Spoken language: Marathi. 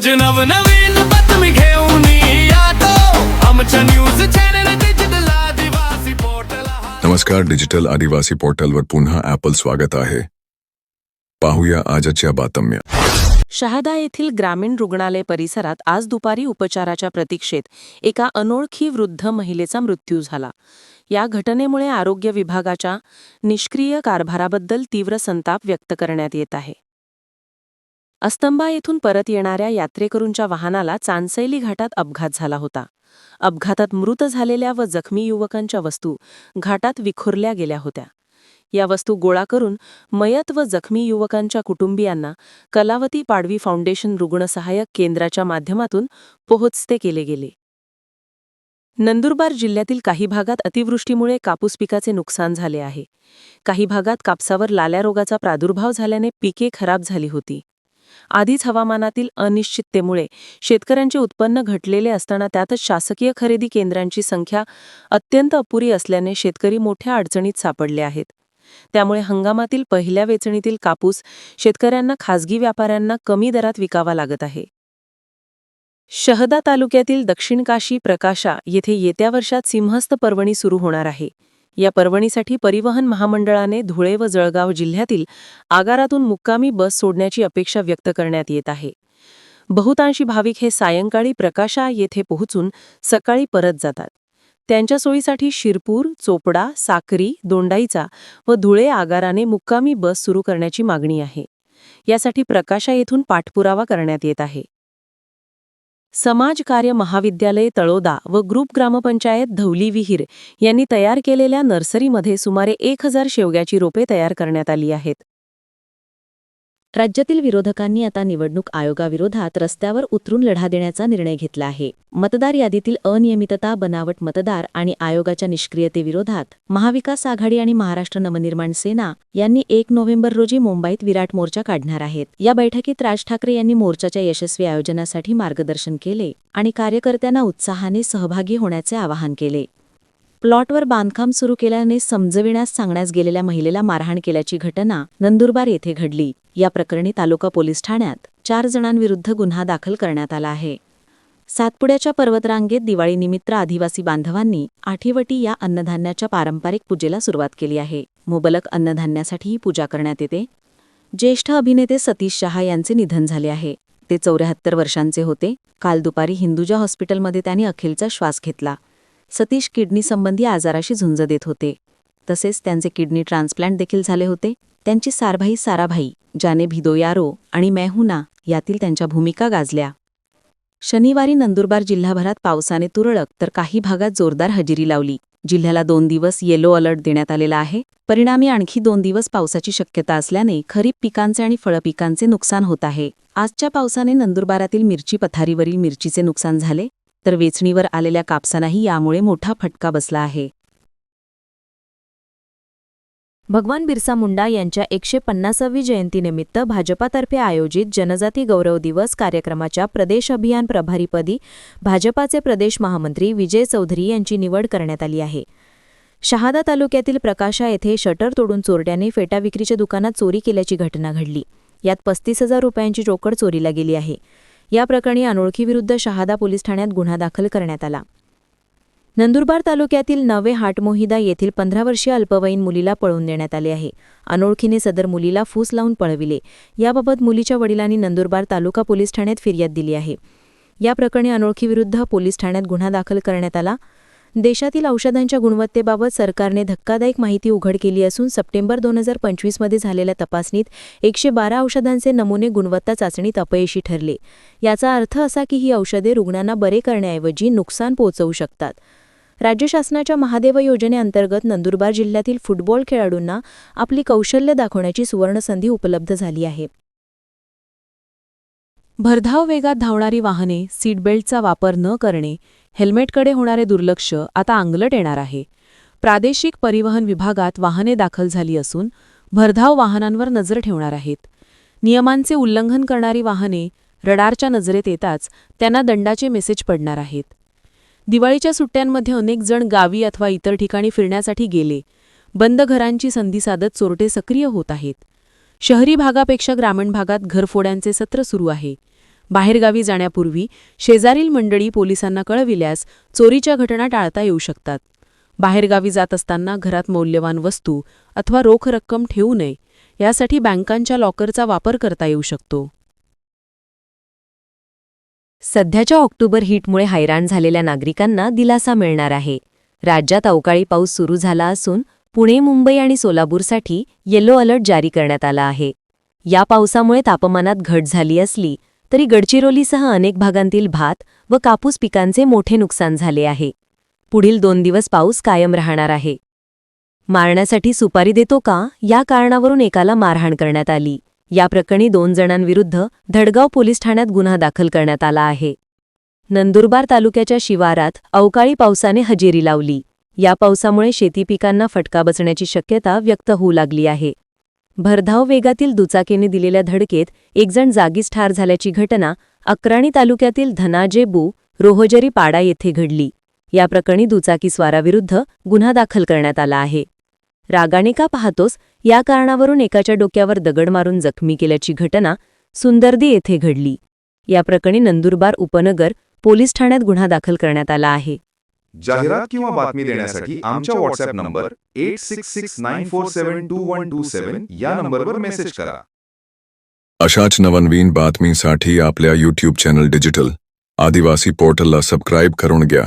रोज नवनवीन बातमी घेऊन यातो. आमच्या news channel digital Adivasi portal नमस्कार डिजिटल आदिवासी पोर्टलवर पुन्हा ॲपल स्वागत आहे. पाहूया आजच्या बातम्या. शहादा येथील ग्रामीण रुग्णालय परिसरात आज दुपारी उपचाराच्या प्रतीक्षेत एका अनोळखी वृद्ध महिलेचा मृत्यू झाला. या घटनेमुळे आरोग्य विभागाच्या निष्क्रिय कारभाराबद्दल तीव्र संताप व्यक्त करण्यात येत आहे. अस्तंबा येथून परत येणाऱ्या यात्रेकरूंच्या वाहनाला चांसैली घाटात अपघात झाला होता. अपघातात मृत झालेल्या व जखमी युवकांच्या वस्तू घाटात विखुरल्या गेल्या होत्या. या वस्तू गोळा करून मयत व जखमी युवकांच्या कुटुंबियांना कलावती पाडवी फाउंडेशन रुग्णसहाय्यक केंद्राच्या माध्यमातून पोहोचते केले गेले. नंदुरबार जिल्ह्यातील काही भागात अतिवृष्टीमुळे कापूस पिकाचे नुकसान झाले आहे. काही भागात कापसावर लाल्या रोगाचा प्रादुर्भाव झाल्याने पिके खराब झाली होती. आधीच हवामानातील अनिश्चिततेमुळे शेतकऱ्यांचे उत्पन्न घटलेले असताना त्यातच शासकीय खरेदी केंद्रांची संख्या अत्यंत अपुरी असल्याने शेतकरी मोठ्या अडचणीत सापडले आहेत. त्यामुळे हंगामातील पहिल्या वेचणीतील कापूस शेतकऱ्यांना खासगी व्यापाऱ्यांना कमी दरात विकावा लागत आहे. शहदा तालुक्यातील दक्षिण काशी प्रकाशा येथे येत्या वर्षात सिंहस्थ पर्वणी सुरू होणार आहे. या पर्वणीसाठी परिवहन महामंडळाने धुळे व जळगाव जिल्ह्यातील आगारातून मुक्कामी बस सोडण्याची अपेक्षा व्यक्त करण्यात येत आहे. बहुतांशी भाविक हे सायंकाळी प्रकाशा येथे पोहोचून सकाळी परत जातात. त्यांच्या सोयीसाठी शिरपूर चोपडा साक्री दोंडाईचा व धुळे आगाराने मुक्कामी बस सुरू करण्याची मागणी आहे. यासाठी प्रकाशा येथून पाठपुरावा करण्यात येत आहे. समाज कार्य महाविद्यालय तळोदा व ग्रुप ग्रामपंचायत धवली विहीर यांनी तयार केलेल्या नर्सरीमध्ये सुमारे एक हजार शेवग्याची रोपे तयार करण्यात आली आहेत. राज्यातील विरोधकांनी आता निवडणूक आयोगाविरोधात रस्त्यावर उतरून लढा देण्याचा निर्णय घेतला आहे. मतदार यादीतील अनियमितता बनावट मतदार आणि आयोगाच्या निष्क्रियतेविरोधात महाविकास आघाडी आणि महाराष्ट्र नवनिर्माण सेना यांनी एक नोव्हेंबर रोजी मुंबईत विराट मोर्चा काढणार आहेत. या बैठकीत राज ठाकरे यांनी मोर्चाच्या यशस्वी आयोजनासाठी मार्गदर्शन केले आणि कार्यकर्त्यांना उत्साहाने सहभागी होण्याचे आवाहन केले. प्लॉटवर बांधकाम सुरू केल्याने समजविण्यास सांगण्यास गेलेल्या महिलेला मारहाण केल्याची घटना नंदुरबार येथे घडली. या प्रकरणी तालुका पोलीस ठाण्यात चार जणांविरुद्ध गुन्हा दाखल करण्यात आला आहे. सातपुड्याच्या पर्वतरांगेत दिवाळीनिमित्त आदिवासी बांधवांनी आठीवटी या अन्नधान्याच्या पारंपरिक पूजेला सुरुवात केली आहे. मुबलक अन्नधान्यासाठी ही पूजा करण्यात येते. ज्येष्ठ अभिनेते सतीश शहा यांचे निधन झाले आहे. ते चौऱ्याहत्तर वर्षांचे होते. काल दुपारी हिंदुजा हॉस्पिटलमध्ये त्यांनी अखिलचा श्वास घेतला. सतीश किडनीसंबंधी आजाराशी झुंज देत होते. तसेच त्यांचे किडनी ट्रान्सप्लांट देखील झाले होते. त्यांची सारभाई साराभाई ज्याने भिदोयारो आणि मैहुना यातील त्यांच्या भूमिका गाजल्या. शनिवारी नंदुरबार जिल्हाभरात पावसाने तुरळक तर काही भागात जोरदार हजेरी लावली. जिल्ह्याला दोन दिवस येलो अलर्ट देण्यात आलेला आहे. परिणामी आणखी दोन दिवस पावसाची शक्यता असल्याने खरीप पिकांचे आणि फळपिकांचे नुकसान होत आहे. आजच्या पावसाने नंदुरबारातील मिरची पथारीवरील मिरचीचे नुकसान झाले तर वेचणीवर आलेल्या कापसानाही यामुळे मोठा फटका बसला आहे. भगवान बिरसा मुंडा यांच्या एकशे पन्नासावी जयंतीनिमित्त भाजपातर्फे आयोजित जनजाती गौरव दिवस कार्यक्रमाच्या प्रदेश अभियान प्रभारीपदी भाजपाचे प्रदेश महामंत्री विजय चौधरी यांची निवड करण्यात आली आहे. शहादा तालुक्यातील प्रकाशा येथे शटर तोडून चोरट्याने फेटा विक्रीच्या दुकानात चोरी केल्याची घटना घडली. यात पस्तीस हजार रुपयांची रोकड चोरीला गेली आहे. या प्रकरणी अनोळखीविरुद्ध शहादा पोलीस ठाण्यात गुन्हा दाखल करण्यात आला. नंदुरबार तालुक्यातील नवे हाटमोहिदा येथील पंधरा वर्षीय अल्पवयीन मुलीला पळवून देण्यात आले आहे. अनोळखीने सदर मुलीला फूस लावून पळविले. याबाबत मुलीच्या वडिलांनी नंदुरबार तालुका पोलीस ठाण्यात फिर्याद दिली आहे. या प्रकरणी अनोळखीविरुद्ध पोलीस ठाण्यात गुन्हा दाखल करण्यात आला. देशातील औषधांच्या गुणवत्तेबाबत सरकारने धक्कादायक माहिती उघड केली असून सप्टेंबर दोन हजार पंचवीसमध्ये झालेल्या तपासणीत एकशे बारा औषधांचे नमुने गुणवत्ता चाचणीत अपयशी ठरले. याचा अर्थ असा की ही औषधे रुग्णांना बरे करण्याऐवजी नुकसान पोहोचवू शकतात. राज्य शासनाच्या महादेव योजनेअंतर्गत नंदुरबार जिल्ह्यातील फुटबॉल खेळाडूंना आपली कौशल्य दाखवण्याची सुवर्णसंधी उपलब्ध झाली आहे. भरधाव वेगात धावणारी वाहने सीटबेल्टचा वापर न करणे हेल्मेटकडे होणारे दुर्लक्ष आता अंगलट येणार आहे. प्रादेशिक परिवहन विभागात वाहने दाखल झाली असून भरधाव वाहनांवर नजर ठेवणार आहेत. नियमांचे उल्लंघन करणारी वाहने रडारच्या नजरेत येताच त्यांना दंडाचे मेसेज पडणार आहेत. दिवाळीच्या सुट्ट्यांमध्ये अनेक जण गावी अथवा इतर ठिकाणी फिरण्यासाठी गेले. बंद घरांची संधी साधत चोरटे सक्रिय होत आहेत. शहरी भागापेक्षा ग्रामीण भागात घरफोड्यांचे सत्र सुरू आहे. बाहेरगावी जाण्यापूर्वी शेजारील मंडळी पोलिसांना कळविल्यास चोरीच्या घटना टाळता येऊ शकतात. बाहेरगावी जात असताना घरात मौल्यवान वस्तू अथवा रोख रक्कम ठेवू नये यासाठी बँकांच्या लॉकरचा वापर करता येऊ शकतो. सध्याच्या ऑक्टोबर हीटमुळे हैराण झालेल्या नागरिकांना दिलासा मिळणार आहे. राज्यात अवकाळी पाऊस सुरू झाला असून पुणे मुंबई आणि सोलापूरसाठी येलो अलर्ट जारी करण्यात आला आहे. या पावसामुळे तापमानात घट झाली असली तरी गडचिरोलीसह अनेक भागांतील भात व कापूस पिकांचे मोठे नुकसान झाले आहे. पुढील दोन दिवस पाऊस कायम राहणार आहे. मारण्यासाठी सुपारी देतो का? या कारणावरून एकाला मारहाण करण्यात आली. या प्रकरणी दोन जणांविरुद्ध धडगाव पोलीस ठाण्यात गुन्हा दाखल करण्यात आला आहे. नंदुरबार तालुक्याच्या शिवारात अवकाळी पावसाने हजेरी लावली. या पावसामुळे शेती पिकांना फटका बसण्याची शक्यता व्यक्त होऊ लागली आहे. भरधाव वेगातील दुचाकीने दिलेल्या धडकेत एकजण जागीच ठार झाल्याची घटना अक्राणी तालुक्यातील धनाजेबू रोहजरी पाडा येथे घडली. या प्रकरणी दुचाकीस्वाराविरुद्ध गुन्हा दाखल करण्यात आला आहे. रागाने का पाहतोस? या कारणावरून एकाच्या डोक्यावर दगड मारून जखमी केल्याची घटना सुंदर्दी येथे घडली. या प्रकरणी नंदुरबार उपनगर पोलीस ठाण्यात गुन्हा दाखल करण्यात आला आहे. जाहिरात किंवा बातमी देण्यासाठी आमच्या WhatsApp number eight six six nine four seven two one two seven या नंबरवर मेसेज करा. अशाच नवनवीन बातमीसाठी आपल्या यूट्यूब चॅनल डिजिटल आदिवासी पोर्टलला सबस्क्राईब करून घ्या.